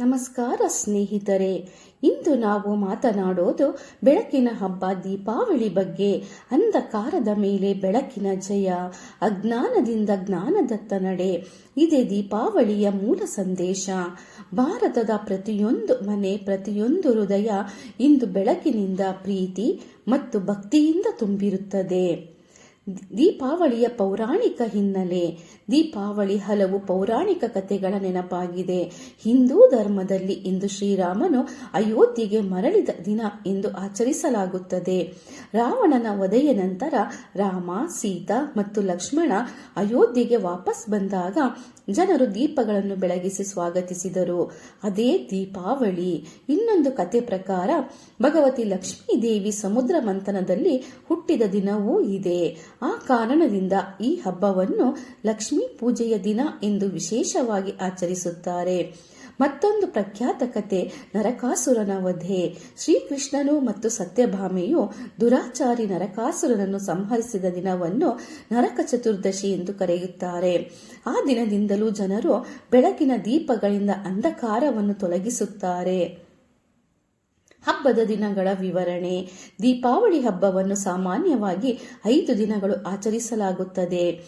ನಮಸ್ಕಾರ ಸ್ನೇಹಿತರೆ. ಇಂದು ನಾವು ಮಾತನಾಡೋದು ಬೆಳಕಿನ ಹಬ್ಬ ದೀಪಾವಳಿ ಬಗ್ಗೆ. ಅಂಧಕಾರದ ಮೇಲೆ ಬೆಳಕಿನ ಜಯ, ಅಜ್ಞಾನದಿಂದ ಜ್ಞಾನದತ್ತ ನಡೆ. ಇದೇ ದೀಪಾವಳಿಯ ಮೂಲ ಸಂದೇಶ. ಭಾರತದ ಪ್ರತಿಯೊಂದು ಮನೆ, ಪ್ರತಿಯೊಂದು ಹೃದಯ ಇಂದು ಬೆಳಕಿನಿಂದ ಪ್ರೀತಿ ಮತ್ತು ಭಕ್ತಿಯಿಂದ ತುಂಬಿರುತ್ತದೆ. ದೀಪಾವಳಿಯ ಪೌರಾಣಿಕ ಹಿನ್ನೆಲೆ. ದೀಪಾವಳಿ ಹಲವು ಪೌರಾಣಿಕ ಕಥೆಗಳ ನೆನಪಾಗಿದೆ. ಹಿಂದೂ ಧರ್ಮದಲ್ಲಿ ಇಂದು ಶ್ರೀರಾಮನು ಅಯೋಧ್ಯೆಗೆ ಮರಳಿದ ದಿನ ಎಂದು ಆಚರಿಸಲಾಗುತ್ತದೆ. ರಾವಣನ ವಧೆಯ ನಂತರ ರಾಮ, ಸೀತಾ ಮತ್ತು ಲಕ್ಷ್ಮಣ ಅಯೋಧ್ಯೆಗೆ ವಾಪಸ್ ಬಂದಾಗ ಜನರು ದೀಪಗಳನ್ನು ಬೆಳಗಿಸಿ ಸ್ವಾಗತಿಸಿದರು. ಅದೇ ದೀಪಾವಳಿ. ಇನ್ನೊಂದು ಕತೆ ಪ್ರಕಾರ ಭಗವತಿ ಲಕ್ಷ್ಮೀ ದೇವಿ ಸಮುದ್ರ ಮಂಥನದಲ್ಲಿ ಹುಟ್ಟಿದ ದಿನವೂ ಇದೆ. ಆ ಕಾರಣದಿಂದ ಈ ಹಬ್ಬವನ್ನು ಲಕ್ಷ್ಮೀ ಪೂಜೆಯ ದಿನ ಎಂದು ವಿಶೇಷವಾಗಿ ಆಚರಿಸುತ್ತಾರೆ. ಮತ್ತೊಂದು ಪ್ರಖ್ಯಾತ ಕತೆ, ನರಕಾಸುರನ ವಧೆ. ಶ್ರೀಕೃಷ್ಣನು ಮತ್ತು ಸತ್ಯಭಾಮೆಯು ದುರಾಚಾರಿ ನರಕಾಸುರನನ್ನು ಸಂಹರಿಸಿದ ದಿನವನ್ನು ನರಕ ಚತುರ್ದಶಿ ಎಂದು ಕರೆಯುತ್ತಾರೆ. ಆ ದಿನದಿಂದಲೂ ಜನರು ಬೆಳಕಿನ ದೀಪಗಳಿಂದ ಅಂಧಕಾರವನ್ನು ತೊಲಗಿಸುತ್ತಾರೆ. ಹಬ್ಬದ ದಿನಗಳ ವಿವರಣೆ. ದೀಪಾವಳಿ ಹಬ್ಬವನ್ನು ಸಾಮಾನ್ಯವಾಗಿ ಐದು ದಿನಗಳು ಆಚರಿಸಲಾಗುತ್ತದೆ.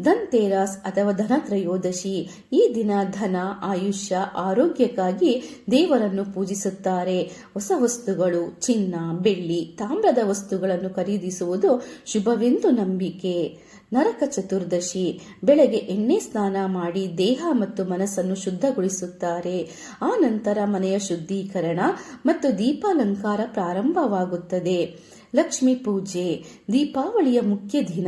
ಧನ್ತೇರಸ್ ಅಥವಾ ಧನತ್ರಯೋದಶಿ. ಈ ದಿನ ಧನ, ಆಯುಷ್ಯ, ಆರೋಗ್ಯಕ್ಕಾಗಿ ದೇವರನ್ನು ಪೂಜಿಸುತ್ತಾರೆ. ಹೊಸ ವಸ್ತುಗಳು, ಚಿನ್ನ, ಬೆಳ್ಳಿ, ತಾಮ್ರದ ವಸ್ತುಗಳನ್ನು ಖರೀದಿಸುವುದು ಶುಭವೆಂದು ನಂಬಿಕೆ. ನರಕ ಚತುರ್ದಶಿ. ಬೆಳಗ್ಗೆ ಎಣ್ಣೆ ಸ್ನಾನ ಮಾಡಿ ದೇಹ ಮತ್ತು ಮನಸ್ಸನ್ನು ಶುದ್ಧಗೊಳಿಸುತ್ತಾರೆ. ಆ ನಂತರ ಮನೆಯ ಶುದ್ಧೀಕರಣ ಮತ್ತು ದೀಪಾಲಂಕಾರ ಪ್ರಾರಂಭವಾಗುತ್ತದೆ. ಲಕ್ಷ್ಮೀ ಪೂಜೆ, ದೀಪಾವಳಿಯ ಮುಖ್ಯ ದಿನ.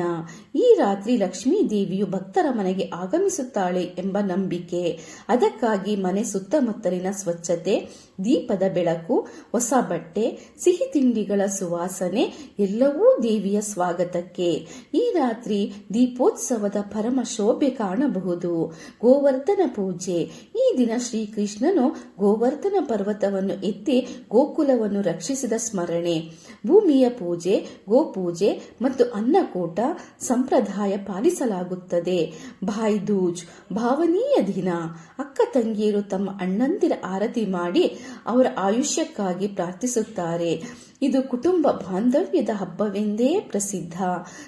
ಈ ರಾತ್ರಿ ಲಕ್ಷ್ಮೀ ದೇವಿಯು ಭಕ್ತರ ಮನೆಗೆ ಆಗಮಿಸುತ್ತಾಳೆ ಎಂಬ ನಂಬಿಕೆ. ಅದಕ್ಕಾಗಿ ಮನೆ ಸುತ್ತಮುತ್ತಲಿನ ಸ್ವಚ್ಛತೆ, ದೀಪದ ಬೆಳಕು, ಹೊಸ ಬಟ್ಟೆ, ಸಿಹಿ ತಿಂಡಿಗಳ ಸುವಾಸನೆ ಎಲ್ಲವೂ ದೇವಿಯ ಸ್ವಾಗತಕ್ಕೆ. ಈ ರಾತ್ರಿ ದೀಪೋತ್ಸವದ ಪರಮ ಶೋಭೆ ಕಾಣಬಹುದು. ಗೋವರ್ಧನ ಪೂಜೆ. ಈ ದಿನ ಶ್ರೀಕೃಷ್ಣನು ಗೋವರ್ಧನ ಪರ್ವತವನ್ನು ಎತ್ತಿ ಗೋಕುಲವನ್ನು ರಕ್ಷಿಸಿದ ಸ್ಮರಣೆ. ಭೂಮಿಯ ಪೂಜೆ, ಗೋಪೂಜೆ ಮತ್ತು ಅನ್ನಕೂಟ ಸಂಪ್ರದಾಯ ಪಾಲಿಸಲಾಗುತ್ತದೆ. ಭಾಯ್ ದೂಜ್, ಭಾವನೀಯ ದಿನ. ಅಕ್ಕ ತಂಗಿಯರು ತಮ್ಮ ಅಣ್ಣಂದಿರ ಆರತಿ ಮಾಡಿ ಅವರ ಆಯುಷ್ಯಕ್ಕಾಗಿ ಪ್ರಾರ್ಥಿಸುತ್ತಾರೆ. ಇದು ಕುಟುಂಬ ಬಾಂಧವ್ಯದ ಹಬ್ಬವೆಂದೇ ಪ್ರಸಿದ್ಧ.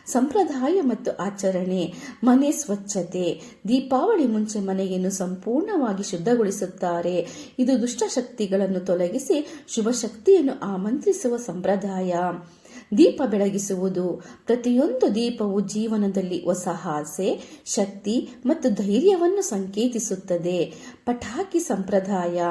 ಸಂಪ್ರದಾಯ ಮತ್ತು ಆಚರಣೆ, ಮನೆ ಸ್ವಚ್ಛತೆ, ದೀಪಾವಳಿ ಮುಂಚೆ ಮನೆಯನ್ನು ಸಂಪೂರ್ಣವಾಗಿ ಶುದ್ಧಗೊಳಿಸುತ್ತಾರೆ. ಇದು ದುಷ್ಟಶಕ್ತಿಗಳನ್ನು ತೊಲಗಿಸಿ ಶುಭ ಶಕ್ತಿಯನ್ನು ಆಮಂತ್ರಿಸುವ ಸಂಪ್ರದಾಯ. ದೀಪ ಬೆಳಗಿಸುವುದು. ಪ್ರತಿಯೊಂದು ದೀಪವು ಜೀವನದಲ್ಲಿ ಹೊಸ ಆಸೆ, ಶಕ್ತಿ ಮತ್ತು ಧೈರ್ಯವನ್ನು ಸಂಕೇತಿಸುತ್ತದೆ. ಪಟಾಕಿ ಸಂಪ್ರದಾಯ,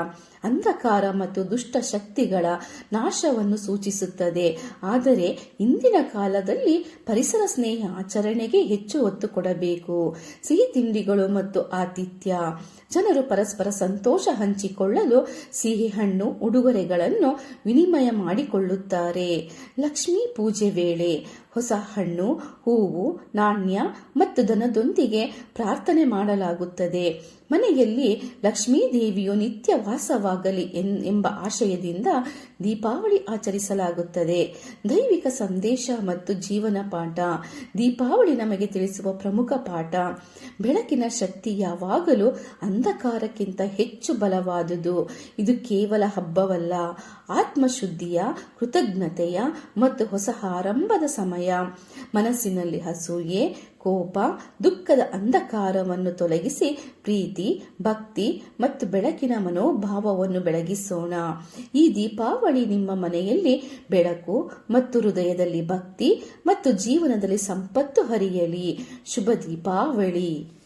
ಅಂಧಕಾರ ಮತ್ತು ದುಷ್ಟ ಶಕ್ತಿಗಳ ನಾಶವನ್ನು ಸೂಚಿಸುತ್ತದೆ. ಆದರೆ ಇಂದಿನ ಕಾಲದಲ್ಲಿ ಪರಿಸರ ಸ್ನೇಹ ಆಚರಣೆಗೆ ಹೆಚ್ಚು ಒತ್ತು ಕೊಡಬೇಕು. ಸಿಹಿ ತಿಂಡಿಗಳು ಮತ್ತು ಆತಿಥ್ಯ, ಜನರು ಪರಸ್ಪರ ಸಂತೋಷ ಹಂಚಿಕೊಳ್ಳಲು ಸಿಹಿ ಹಣ್ಣು, ಉಡುಗೊರೆಗಳನ್ನು ವಿನಿಮಯ ಮಾಡಿಕೊಳ್ಳುತ್ತಾರೆ. ಲಕ್ಷ್ಮೀ ಪೂಜೆ ವೇಳೆ ಹೊಸ ಹಣ್ಣು, ಹೂವು, ನಾಣ್ಯ ಮತ್ತು ದನದೊಂದಿಗೆ ಪ್ರಾರ್ಥನೆ ಮಾಡಲಾಗುತ್ತದೆ. ಮನೆಯಲ್ಲಿ ಲಕ್ಷ್ಮೀ ದೇವಿಯು ನಿತ್ಯ ವಾಸವಾಗಲಿ ಎಂಬ ಆಶಯದಿಂದ ದೀಪಾವಳಿ ಆಚರಿಸಲಾಗುತ್ತದೆ. ದೈವಿಕ ಸಂದೇಶ ಮತ್ತು ಜೀವನ ಪಾಠ. ದೀಪಾವಳಿ ನಮಗೆ ತಿಳಿಸುವ ಪ್ರಮುಖ ಪಾಠ. ಬೆಳಕಿನ ಶಕ್ತಿ ಯಾವಾಗಲೂ ಅಂಧಕಾರಕ್ಕಿಂತ ಹೆಚ್ಚು ಬಲವಾದುದು. ಇದು ಕೇವಲ ಹಬ್ಬವಲ್ಲ. ಆತ್ಮಶುದ್ಧಿಯ, ಕೃತಜ್ಞತೆಯ ಮತ್ತು ಹೊಸ ಆರಂಭದ ಸಮಯ. ಮನಸ್ಸಿನಲ್ಲಿ ಹಸೂಯೆ ಕೋಪ, ದುಃಖದ ಅಂಧಕಾರವನ್ನು ತೊಲಗಿಸಿ ಪ್ರೀತಿ, ಭಕ್ತಿ ಮತ್ತು ಬೆಳಕಿನ ಮನೋಭಾವವನ್ನು ಬೆಳಗಿಸೋಣ. ಈ ದೀಪಾವಳಿ ನಿಮ್ಮ ಮನೆಯಲ್ಲಿ ಬೆಳಕು ಮತ್ತು ಹೃದಯದಲ್ಲಿ ಭಕ್ತಿ ಮತ್ತು ಜೀವನದಲ್ಲಿ ಸಂಪತ್ತು ಹರಿಯಲಿ. ಶುಭ ದೀಪಾವಳಿ.